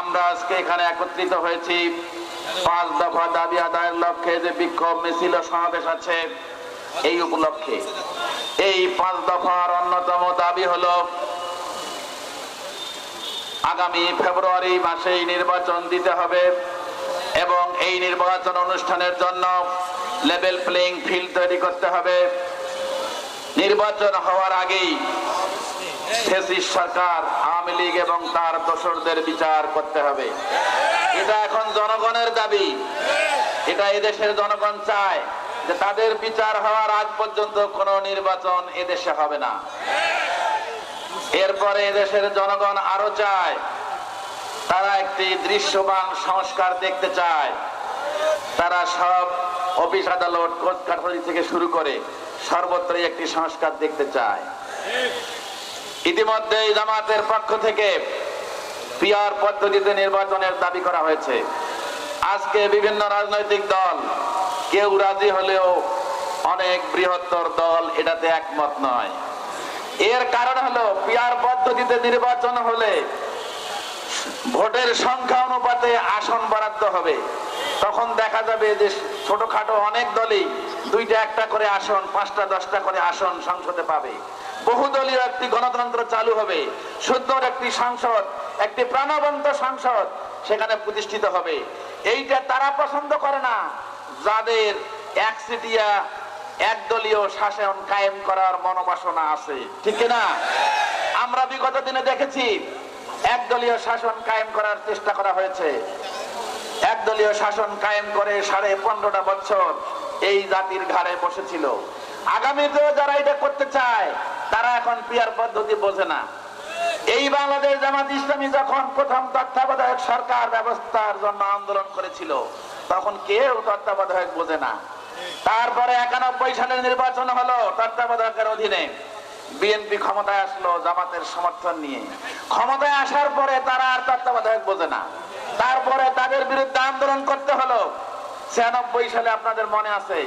আমরা আজকে এখানে একত্রিত হয়েছি। পাঁচ দফা দাবি আদায়ের লক্ষ্যে যে বিক্ষোভ মিছিল সমাবেশ আছে, এই উপলক্ষে। এই পাঁচ দফার অন্যতম দাবি হলো, আগামী ফেব্রুয়ারি মাসে নির্বাচন দিতে হবে এবং এই নির্বাচন অনুষ্ঠানের জন্য লেভেল প্লেইং ফিল্ড তৈরি করতে হবে। নির্বাচন হওয়ার আগেই ফেসিস সরকার, আওয়ামী লীগ এবং তার দোসরদের বিচার করতে হবে। এটা এখন জনগণের দাবি। এটা এদেশের জনগণ চায় যে তাদের বিচার হওয়ার আগ পর্যন্ত কোনো নির্বাচন এদেশে হবে না। এরপরে এদেশের জনগণ আরও চায়, তারা একটি দৃশ্যমান সংস্কার দেখতে চায়। তারা সব অফিস আদালত, কোর্ট কাঠারি থেকে শুরু করে সর্বত্রই একটি সংস্কার দেখতে চায়। ইতিমধ্যে জামাতের পক্ষ থেকে পিয়ার পদ্ধতিতে নির্বাচনের দাবি করা হয়েছে। আজকে বিভিন্ন রাজনৈতিক দল কেউ রাজি হলেও অনেক বৃহত্তর দল এটাতে একমত নয়। এর কারণ হলো পিয়ার পদ্ধতিতে নির্বাচন হলে ভোটের সংখ্যা অনুপাতে আসন বরাদ্দ হবে। তখন দেখা যাবে যে ছোটখাটো অনেক দলই দুইটা একটা করে আসন, পাঁচটা, দশটা করে আসন সংসদে পাবে। বহুদলীয় একটি গণতন্ত্র চালু হবে, সুন্দর একটি সংসদ, একটি প্রাণবন্ত সংসদ সেখানে প্রতিষ্ঠিত হবে। এইটা তারা পছন্দ করে না, যাদের একসিটিয়া একদলীয় শাসন কায়েম করার মনোবাসনা আছে। ঠিক না আমরা বিগত দিনে দেখেছি, একদলীয় শাসন কায়েম করার চেষ্টা করা হয়েছে। একদলীয় শাসন কায়েম করে সাড়ে পনেরোটা বছর এই জাতির ঘাড়ে বসেছিল। আগামীতেও যারা এটা করতে চায় তারা এখন পিয়ার পদ্ধতি বোঝে না। এই বাংলাদেশ জামাত ইসলামী যখন প্রথম তত্ত্বাবধায়ক সরকার ব্যবস্থার জন্য আন্দোলন করেছিল, তখন কেউ তত্ত্বাবধায়ক বোঝে না। তারপরে একানব্বই সালের নির্বাচন হলো তত্ত্বাবধায়কের অধীনে। বিএনপি ক্ষমতায় আসলো জামাতের সমর্থন নিয়ে। ক্ষমতায় আসার পরে তারা আর তত্ত্বাবধায়ক বোঝে না। তারপরে তাদের বিরুদ্ধে আন্দোলন করতে হলো। ছিয়ানব্বই সালে আপনাদের মনে আছে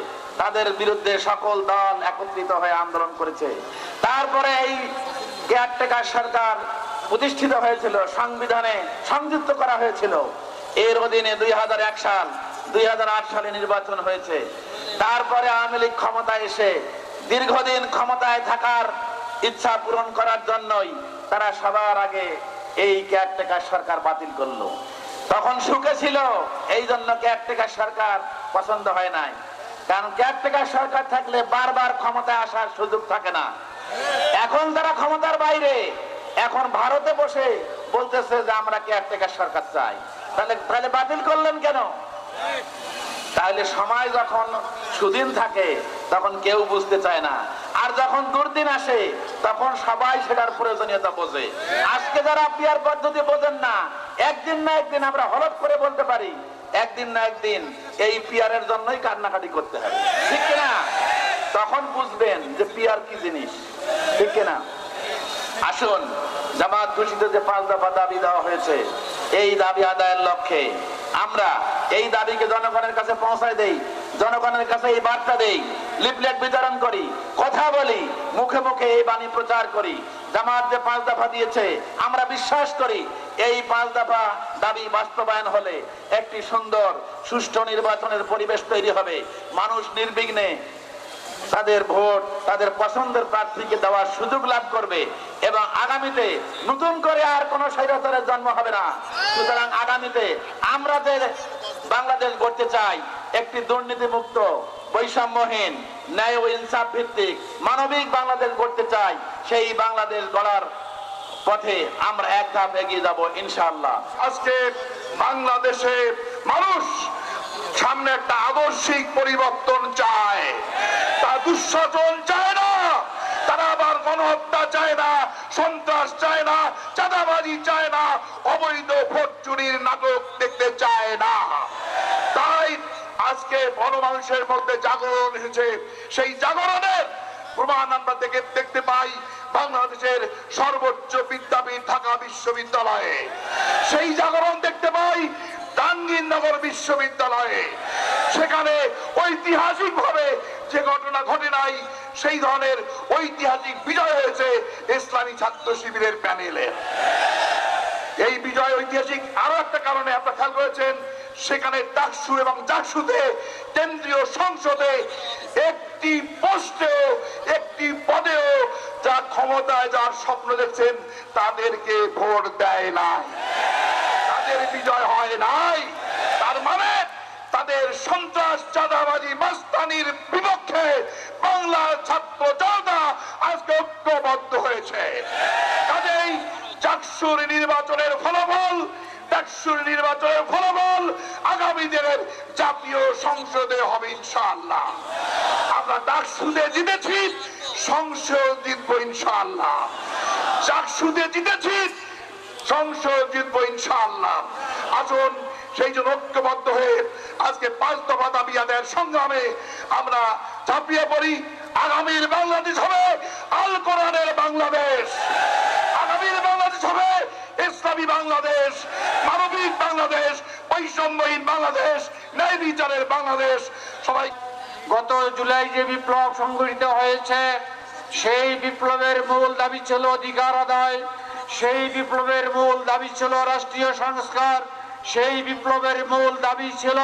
তাদের বিরুদ্ধে সকল দল একত্রিত হয়ে আন্দোলন করেছে। তারপরে এই কেয়ারটেকার সরকার প্রতিষ্ঠিত হয়েছিল, সংবিধানে সংযুক্ত করা হয়েছিল। এর অধীনে দুই হাজার এক সাল, দুই হাজার আট সালে নির্বাচন হয়েছে। তারপরে আওয়ামী লীগ ক্ষমতায় এসে দীর্ঘদিন ক্ষমতায় থাকার ইচ্ছা পূরণ করার জন্যই তারা সবার আগে এই কেয়ারটেকার সরকার বাতিল করল। তখন সুখে ছিল এই জন্য কেয়ারটেকার সরকার পছন্দ হয় নাই। কারণ কেয়ারটেকার সরকার থাকলে বারবার ক্ষমতায় আসার সুযোগ থাকে না। এখন তারা ক্ষমতার বাইরে, এখন ভারতে বসে বলতেছে যে আমরা কেয়ারটেকার সরকার চাই। তাহলে তাহলে বাতিল করলেন কেন? তাহলে সময় যখন সুদিন থাকে, তখন কেউ বুঝতে চায় না। আর যখন দুর্দিন আসে, তখন সবাই সেটার প্রয়োজনীয়তা বোঝে। আজকে যারা পিয়ার পদ্ধতি বোঝেন না একদিন না একদিন আমরা হলফ করে বলতে পারি, একদিন না একদিন এই পিয়ারের জন্যই কান্নাকাটি করতে হবে। ঠিক না তখন বুঝবেন যে পিয়ার কি জিনিস। ঠিক না আসুন, জামাত ঘোষিত যে পাঁচ দফা দাবি দেওয়া হয়েছে, এই দাবি আদায়ের লক্ষ্যে আমরা এই দাবিকে জনগণের কাছে পৌঁছায় দেই, জনগণের কাছে এই বার্তা দেই, লিফলেট বিতরণ করি, কথা বলি, মুখে মুখে এই বাণী প্রচার করি। জামাত যে পাঁচ দফা দিয়েছে, আমরা বিশ্বাস করি এই পাঁচ দফা দাবি বাস্তবায়ন হলে একটি সুন্দর, সুষ্ঠু নির্বাচনের পরিবেশ তৈরি হবে। মানুষ নির্বিঘ্নে তাদের ভোট, তাদের পছন্দের প্রার্থীকে দেওয়ার সুযোগ লাভ করবে এবং আগামীতে নতুন করে আর কোন স্বৈরাচারের জন্ম হবে না। সুতরাং আগামীতে আমরা যে বাংলাদেশ গড়তে চাই, একটি দুর্নীতিমুক্ত, বৈষম্যহীন ন্যায় ও ইনসাফ ভিত্তিক মানবিক বাংলাদেশ গড়তে চাই, সেই বাংলাদেশ গড়ার পথে আমরা এক ধাপ এগিয়ে যাব ইনশাআল্লাহ। আজকে বাংলাদেশে মানুষ সামনে একটা আদর্শিক পরিবর্তন চায়। তা দুঃশাসন চায় না, তারা আবার গণহত্যা চায় না, সন্ত্রাস চায় না, চাঁদাবাজি চায় না, অবৈধ ভোট চুরির নাটক দেখতে চায় না। আজকে গণমানুষের মধ্যে জাগরণ এসেছে সেই জাগরণের প্রমাণ আমরা দেখে দেখতে পাই বাংলাদেশের সর্বোচ্চ বিদ্যাপীঠ ঢাকা বিশ্ববিদ্যালয়ে। সেই জাগরণ দেখতে পাই জাহাঙ্গীরনগর বিশ্ববিদ্যালয়ে। সেখানে ঐতিহাসিক ভাবে যে ঘটনা ঘটে নাই, সেই ধরনের ঐতিহাসিক বিজয় হয়েছে ইসলামী ছাত্র শিবিরের প্যানেলে। এই বিজয় ঐতিহাসিক আরও একটা কারণে আপনারা খেয়াল করেছেন সেখানে ডাকসু এবং জাকসুতে কেন্দ্রীয় সংসদে একটি পোস্টেও, একটি পদেও যা ক্ষমতায় যার স্বপ্ন দেখছেন, তাদেরকে ভোট দেয় নাই। তাদের বিজয় হয় নাই। তার মানে তাদের সন্ত্রাস, চাঁদাবাজি, মাস্তানির বিপক্ষে ডাকসুর নির্বাচনের ফলাফল আগামী দিনের জাতীয় সংসদে হবে ইনশাআল্লাহ। আমরা ডাকসুদে জিতেছি, সংসদ ইনশাআল্লাহ। জিতেছি, সংসদ জিতবো ইনশাআল্লাহ। আসুন, সেই জন্য ঐক্যবদ্ধ হয়ে আজকে পাঁচ দাবি আদায়ের সংগ্রামে আমরা ঝাঁপিয়ে পড়ি। আগামীর বাংলাদেশ হবে আল কোরআনের বাংলাদেশ। আগামীর বাংলাদেশ হবে বাংলাদেশ, মানবিক বাংলাদেশ, বৈষম্যহীন বাংলাদেশ, ন্যায় বিচারের বাংলাদেশ। সবাই গত জুলাই যে বিপ্লব সংগঠিত হয়েছে, সেই বিপ্লবের মূল দাবি ছিল অধিকার আদায়। সেই বিপ্লবের মূল দাবি ছিল রাষ্ট্রীয় সংস্কার। সেই বিপ্লবের মূল দাবি ছিল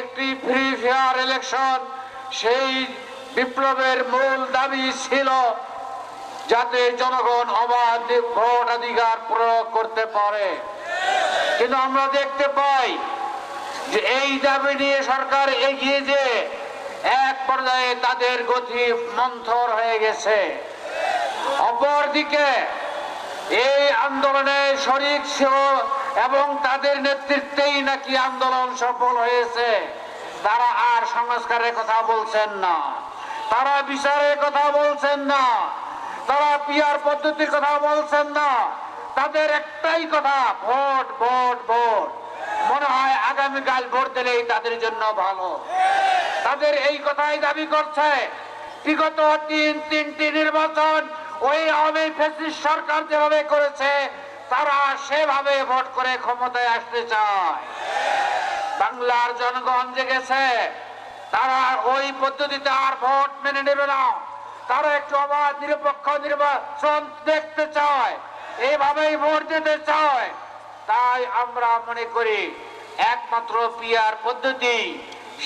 একটি ফ্রি ফেয়ার ইলেকশন সেই বিপ্লবের মূল দাবি ছিল যাতে জনগণ অবাধ ভোটাধিকার প্রয়োগ করতে পারে। কিন্তু আমরা দেখতে পাই যে এই দাবি নিয়ে সরকার এগিয়ে যে এক পর্যায়ে তাদের গতি মন্থর হয়ে গেছে। অপরদিকে এই আন্দোলনে শরিক ছিল এবং তাদের নেতৃত্বেই নাকি আন্দোলন সফল হয়েছে, তারা আর সংস্কারের কথা বলছেন না। তারা বিচারের কথা বলছেন না। তারা পিয়ার পদ্ধতির কথা বলছেন না। তাদের একটাই কথা, ভোট ভোট ভোট। মনে হয় আগামীকাল ভোট দিলেই তাদের জন্য ভালো। তাদের এই কথাই দাবি করছে। বিগত তিন, তিনটি নির্বাচন ওই আওয়ামী ফেসিস সরকার যেভাবে করেছে, তারা সেভাবে ভোট করে ক্ষমতায় আসতে চায়। বাংলার জনগণ জেগেছে। তারা ওই পদ্ধতিতে আর ভোট মেনে নেবে না। তারা একটু অবাধ, নিরপেক্ষ, নির্বাচন দেখতে চায়। এইভাবেই ভোট দিতে চায়। তাই আমরা মনে করি, একমাত্র পিয়ার পদ্ধতি,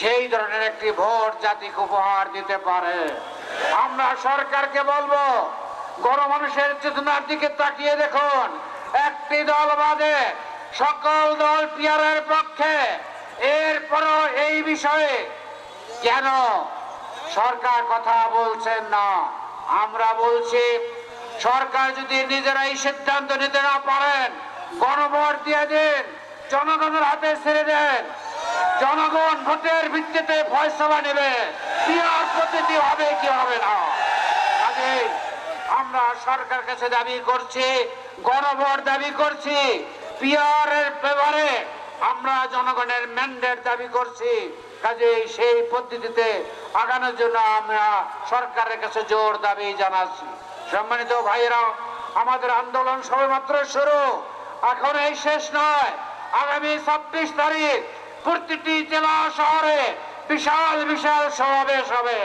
সেই ধরনের একটি ভোট জাতিকে উপহার দিতে পারে। আমরা সরকারকে বলব, গণমানুষের চেতনার দিকে তাকিয়ে দেখুন। একটি দল বাদে সকল দল পিয়ারের পক্ষে। এরপরও এই বিষয়ে কেন সরকার কথা বলছেন না। আমরা বলছি, সরকার যদি নিজেরাই সিদ্ধান্ত নিতে না পারেন, গণভোট দিয়ে দিন, জনগণের হাতে ছেড়ে দেন। জনগণ ভোটের ভিত্তিতে ফয়সলা নেবে। পিয়ার পদ্ধতি হবে কি হবে না? আমরা সরকার কাছে দাবি করছি, গণভোট দাবি করছি, পিয়ারের ব্যাপারে আমরা জনগণের ম্যান্ডেট দাবি করছি। কাজেই সেই পদ্ধতিতে আগানোর জন্য আমরা সরকারের কাছে জোর দাবি জানাচ্ছি। সম্মানিত ভাইয়েরা আমাদের আন্দোলন সবেমাত্র শুরু। এখন এই শেষ নয়। আগামী ছাব্বিশ তারিখ প্রতিটি জেলা শহরে বিশাল বিশাল সমাবেশ হবে।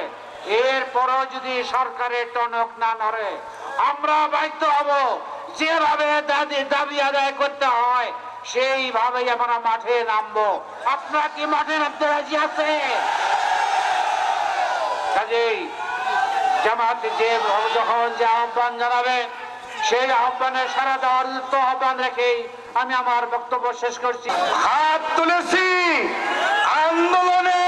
এরপরও যদি সরকারের টনক না নড়ে, আমরা বাধ্য হব যেভাবে দাবি দাবি আদায় করতে হয় সেইভাবেই আমরা মাঠে নামবো। আপনারা কি মাঠে নামতে রাজি আছে কাজেই জামাত যে যখন যে আহ্বান জানাবে সেই আহ্বানে সারা দেওয়ার তো আহ্বান রেখেই আমি আমার বক্তব্য শেষ করছি। হাত তুলেছি। আন্দোলনে